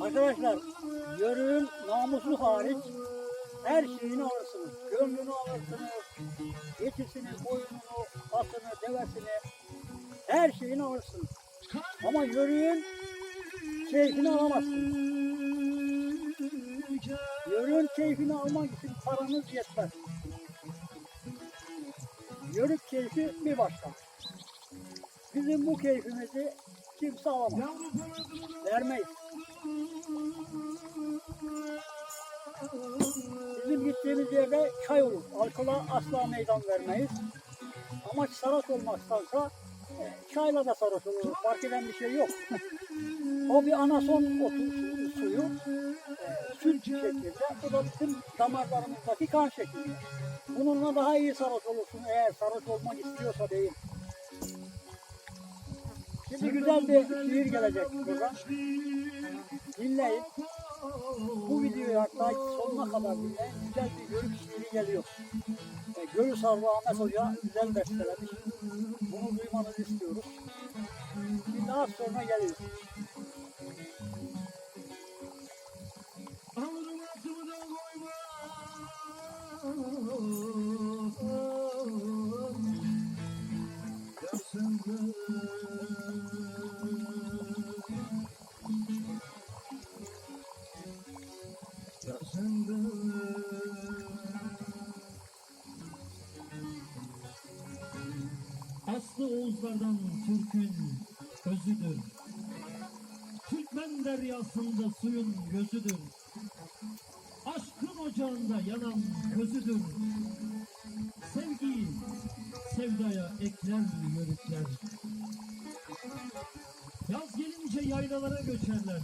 Arkadaşlar yörüğün namusu hariç her şeyini alırsınız. Gönlünü alırsınız. Geçisini, koyununu, atını, devesini her şeyini alırsınız. Ama yörüğün keyfini alamazsınız. Yörüğün keyfini almak için paranız yetmez. Yörük keyfi bir başka. Bizim bu keyfimizi kimse alamaz. Vermeyiz. Bizim gittiğimiz yerde çay olur. Alkola asla meydan vermeyiz. Amaç sarhoş olmaktansa e, çayla da sarhoş olur. Fark eden bir şey yok. o bir anason otu suyu. E, süt şeklinde. Bu da bizim damarlarımızdaki kan şeklinde. Bununla daha iyi sarhoş olursun eğer sarhoş olmak istiyorsa değil. Şimdi güzel bir şiir gelecek burada. Dinleyin. Bu videoyu hatta sonuna kadar dinleyin. Güzel bir görüş şiiri geliyor. E, Görü Sarlı Ahmet Hoca güzel bestelemiş. Bunu duymanızı istiyoruz. Şimdi az sonra geliyor. Oğuzlardan Türk'ün özüdür. Türkmen deryasında suyun gözüdür. Aşkın ocağında yanan közüdür. Sevgi sevdaya ekler yörükler. Yaz gelince yaylalara göçerler.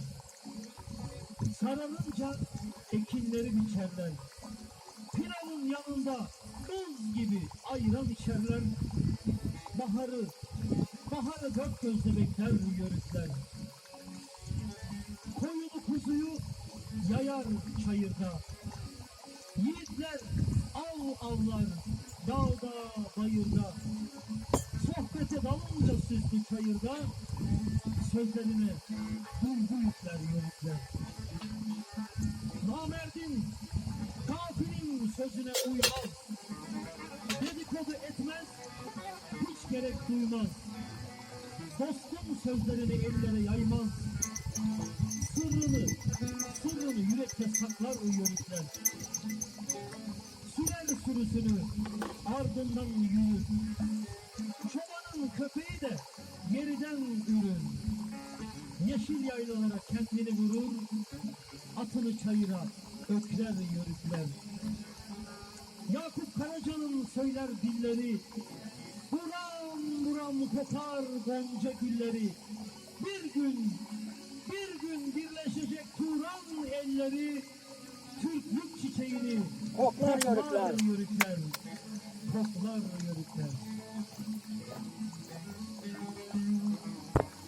Sararınca ekinleri biçerler. Pilavın yanında buz gibi ayran içerler. Baharı, baharı dört gözle bekler bu yörükler. Koyunu kuzuyu yayar çayırda. Yiğitler av avlar dağda bayırda. Sohbete dalınca süslü çayırda sözlerine duygu yükler yörükler. Namerdin gafilin sözüne uymaz. Duymaz. Dostun sözlerini ellere yaymaz. Sırrını, sırrını yürekte saklar yörükler. Sürer sürüsünü, ardından yürür. Çobanın köpeği de yeriden ürür. Yeşil yaylalara kendini vurur, atını çayıra ökler yörükler. Yakup Karaca'nın söyler dilleri, buram kokar gonca gülleri. Bir gün, bir gün birleşecek Turan elleri, Türklük çiçeğini Koklar koklar yörükler. yörükler. Koklar yörükler.